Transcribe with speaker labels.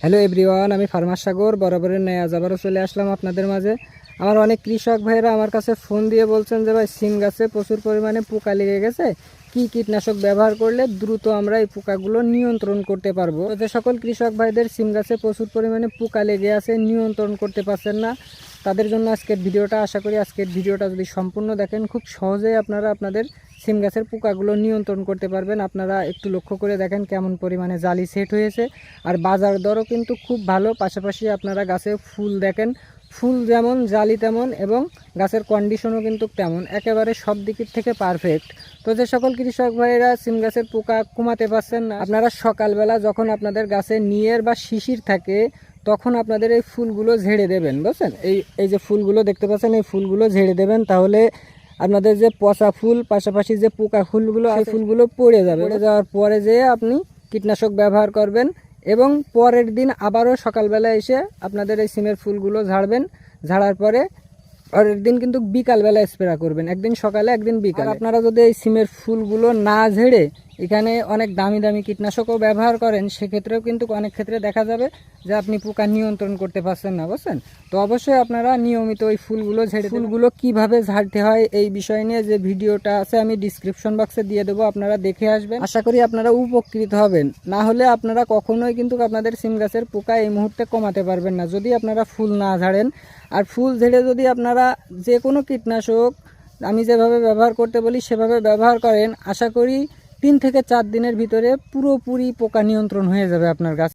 Speaker 1: Hello everyone আমি farmer Sagar, বরাবরের নেয়া আবারও চলে আসলাম আপনাদের মাঝে। আমার অনেক কৃষক ভাইয়েরা আমার কাছে ফোন দিয়ে বলছেন যে, ভাই, সিম গাছে প্রচুর পরিমাণে পোকা লেগে গেছে। কি কীটনাশক ব্যবহার করলে দ্রুত আমরা এই পোকাগুলো নিয়ন্ত্রণ করতে পারব? যে সকল কৃষক ভাইদের সিম গাছে প্রচুর পরিমাণে পোকা লেগে আছে, নিয়ন্ত্রণ করতে পারছেন না। তাদের জন্য আজকের ভিডিওটা, আশা করি আজকের ভিডিওটা যদি সম্পূর্ণ দেখেন, খুব সহজেই আপনারা আপনাদের সিম গাছের পোকাগুলো নিয়ন্ত্রণ করতে পারবেন। আপনারা একটু লক্ষ্য করে দেখেন কেমন পরিমাণে জালি সেট হয়েছে। আর বাজার দরও কিন্তু খুব ভালো, পাশাপাশি আপনারা গাছে ফুল দেখেন ফুল যেমন জালি তেমন এবং গাছের কন্ডিশনও কিন্তু তেমন। একেবারে সব দিকের থেকে পারফেক্ট তো যে সকল কৃষক ভাইয়েরা সিম গাছের পোকা কমাতে পারছেন না আপনারা সকালবেলা যখন আপনাদের গাছে নিয়ের বা শিশির থাকে তখন আপনাদের এই ফুলগুলো ঝেড়ে দেবেন বুঝছেন? এই এই যে ফুলগুলো দেখতে পাচ্ছেন এই ফুলগুলো ঝেড়ে দেবেন তাহলে আপনাদের যে পচা ফুল পাশাপাশি যে পোকা ফুলগুলো সেই ফুলগুলো পড়ে যাবে। পড়ে যাওয়ার পরে যেয়ে আপনি কীটনাশক ব্যবহার করবেন এবং পরের দিন আবারও সকালবেলা এসে আপনাদের এই সিমের ফুলগুলো ঝাড়বেন। ঝাড়ার পরে পরের দিন কিন্তু বিকালবেলা স্প্রে করবেন। একদিন সকালে, একদিন বিকাল। আপনারা যদি এই সিমের ফুলগুলো না ঝেড়ে এখানে অনেক দামি দামি কীটনাশকও ব্যবহার করেন, সেক্ষেত্রেও কিন্তু অনেক ক্ষেত্রে দেখা যাবে যে আপনি পোকা নিয়ন্ত্রণ করতে পারছেন না, বুঝছেন? তো অবশ্যই আপনারা নিয়মিত ওই ফুলগুলো ঝেড়ে ফুলগুলো কীভাবে ঝাড়তে হয় এই বিষয় নিয়ে যে ভিডিওটা আছে আমি ডিসক্রিপশন বক্সে দিয়ে দেবো, আপনারা দেখে আসবেন। আশা করি আপনারা উপকৃত হবেন। না হলে আপনারা কখনোই কিন্তু আপনাদের সিম গাছের পোকা এই মুহূর্তে কমাতে পারবেন না। যদি আপনারা ফুল না ঝাড়েন, আর ফুল ঝেড়ে যদি আপনারা যে কোনো কীটনাশক, আমি যেভাবে ব্যবহার করতে বলি সেভাবে ব্যবহার করেন, আশা করি তিন থেকে চার দিনের ভিতরে পুরোপুরি পোকা নিয়ন্ত্রণ হয়ে যাবে আপনার গাছ।